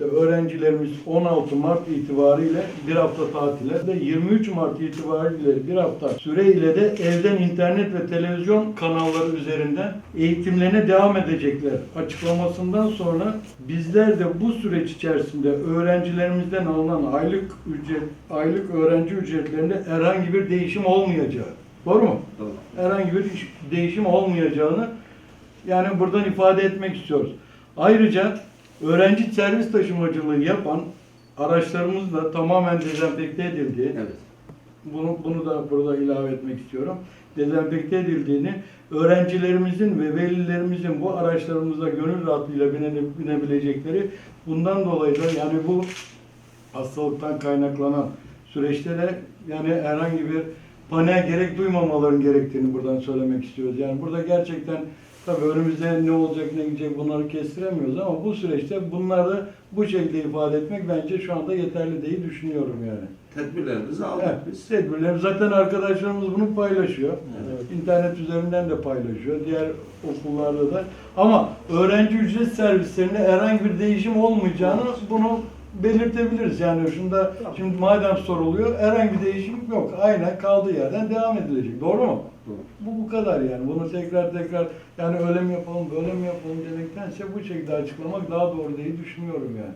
Öğrencilerimiz 16 Mart itibariyle bir hafta tatile ve 23 Mart itibariyle bir hafta süreyle de evden internet ve televizyon kanalları üzerinden eğitimlerine devam edecekler. Açıklamasından sonra bizler de bu süreç içerisinde öğrencilerimizden alınan aylık ücret, aylık öğrenci ücretlerinde herhangi bir değişim olmayacağı. Doğru mu? Doğru. herhangi bir iş- değişim olmayacağını yani buradan ifade etmek istiyoruz. Ayrıca öğrenci servis taşımacılığı yapan araçlarımız da tamamen dezenfekte edildiği, Evet. bunu, bunu da burada ilave etmek istiyorum. Dezenfekte edildiğini, öğrencilerimizin ve velilerimizin bu araçlarımıza gönül rahatlığıyla bine- binebilecekleri, bundan dolayı da yani bu hastalıktan kaynaklanan süreçte de yani herhangi bir paniğe gerek duymamaların gerektiğini buradan söylemek istiyoruz. Yani burada gerçekten tabii önümüzde ne olacak ne gidecek bunları kestiremiyoruz ama bu süreçte bunları bu şekilde ifade etmek bence şu anda yeterli değil düşünüyorum yani. Tedbirlerimizi aldık Evet, biz. tedbirler zaten arkadaşlarımız bunu paylaşıyor. Evet. İnternet üzerinden de paylaşıyor. Diğer okullarda da. Ama öğrenci ücret servislerinde herhangi bir değişim olmayacağını bunu belirtebiliriz. Yani şunda şimdi madem soruluyor herhangi bir değişim yok. Aynen kaldığı yerden devam edilecek. Doğru mu? Bu bu kadar yani. Bunu tekrar tekrar yani öyle mi yapalım, böyle mi yapalım demektense bu şekilde açıklamak daha doğru diye düşünüyorum yani.